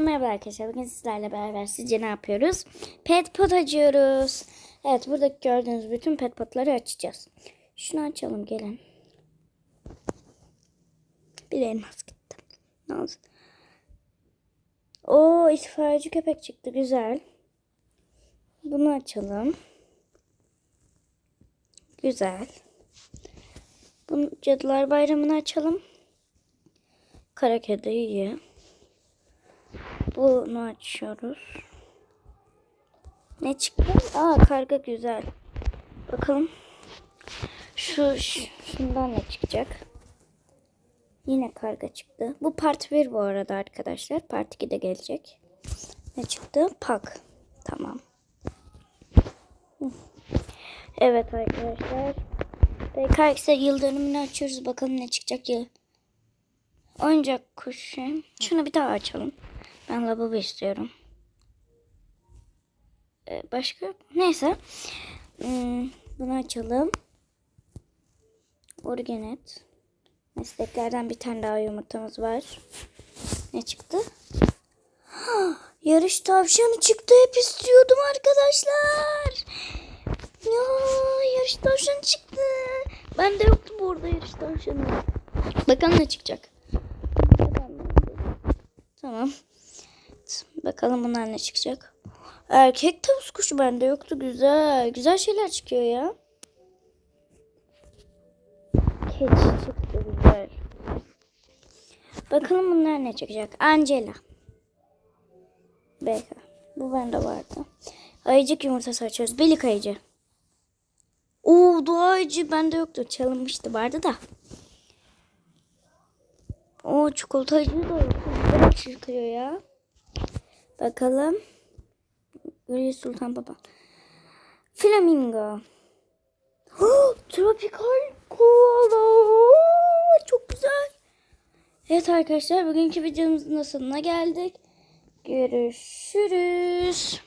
Merhaba arkadaşlar. Bugün sizlerle beraber sizce ne yapıyoruz? Pet pot açıyoruz. Evet buradaki gördüğünüz bütün pet potları açacağız. Şunu açalım gelin. Bir elmas gitti. Ne olsun. Oo itfaiyeci köpek çıktı. Güzel. Bunu açalım. Güzel. Bunu Cadılar Bayramı'nı açalım. Kara kedi iyi. Bunu açıyoruz. Ne çıktı? Aa karga güzel. Bakalım. Şu, şu şundan ne çıkacak? Yine karga çıktı. Bu part 1 bu arada arkadaşlar. Part 2 de gelecek. Ne çıktı? Pak. Tamam. Evet arkadaşlar. PKX'e yıl dönümünü açıyoruz. Bakalım ne çıkacak yıl. Oyuncak kuşu. Şunu bir daha açalım. Ben lavabo istiyorum. Ee, başka? Neyse. Hmm, bunu açalım. Organet. Mesleklerden bir tane daha yumurtamız var. Ne çıktı? Yarış tavşanı çıktı. Hep istiyordum arkadaşlar. Ya yarış tavşanı çıktı. Bende yoktu bu arada yarış tavşanı. Bakalım ne çıkacak. Tamam. Bakalım bunlar ne çıkacak. Erkek tavus kuşu bende yoktu. Güzel. Güzel şeyler çıkıyor ya. Keçi çıktı güzel. Bakalım bunlar ne çıkacak. Angela. BK. Bu bende vardı. Ayıcık yumurtası açıyoruz. Belik ayıcı. Oo doğa ayıcı bende yoktu. Çalınmıştı vardı da. O çikolata acı da güzel çıkıyor ya. Bakalım. Gri Sultan Baba. Flamingo. Oh, Tropical koala. Çok güzel. Evet arkadaşlar bugünkü videomuzun da sonuna geldik. Görüşürüz.